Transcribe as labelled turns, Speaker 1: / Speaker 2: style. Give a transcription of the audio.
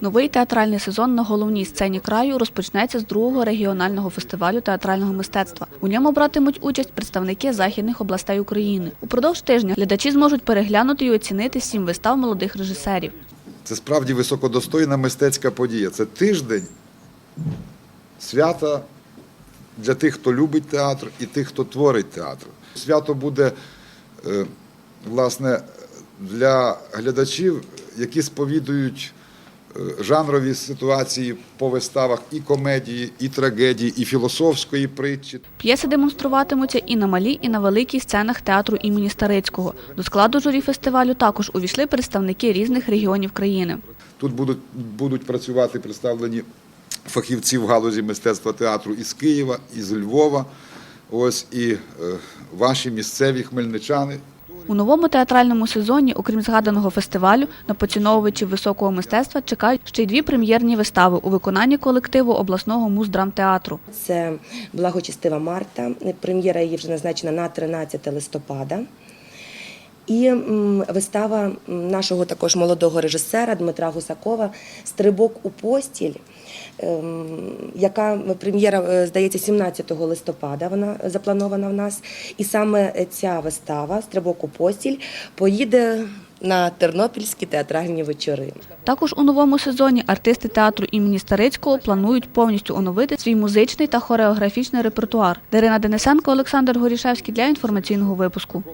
Speaker 1: Новий театральний сезон на головній сцені краю розпочнеться з другого регіонального фестивалю театрального мистецтва. У ньому братимуть участь представники західних областей України. Упродовж тижня глядачі зможуть переглянути і оцінити сім вистав молодих режисерів.
Speaker 2: Це справді високодостойна мистецька подія. Це тиждень свята для тих, хто любить театр, і тих, хто творить театр. Свято буде е, власне для глядачів, які сповідують е, жанрові ситуації по виставах і комедії, і трагедії, і філософської притчі.
Speaker 1: П'єси демонструватимуться і на малій, і на великій сценах театру імені Старицького. До складу журі фестивалю також увійшли представники різних регіонів країни.
Speaker 2: Тут будуть, будуть працювати представлені фахівці в галузі мистецтва театру із Києва, із Львова. Ось і е, ваші місцеві хмельничани.
Speaker 1: У новому театральному сезоні, окрім згаданого фестивалю, на поціновувачів високого мистецтва чекають ще й дві прем'єрні вистави у виконанні колективу обласного муздрамтеатру.
Speaker 3: Це благочестива Марта. Прем'єра її вже назначена на 13 листопада. І вистава нашого також молодого режисера Дмитра Гусакова Стрибок у постіль, ем, яка прем'єра, е, здається, 17 листопада вона запланована в нас. І саме ця вистава Стрибок у постіль поїде на тернопільські театральні вечори.
Speaker 1: Також у новому сезоні артисти театру імені Старицького планують повністю оновити свій музичний та хореографічний репертуар. Дарина Денисенко, Олександр Горішевський для інформаційного випуску.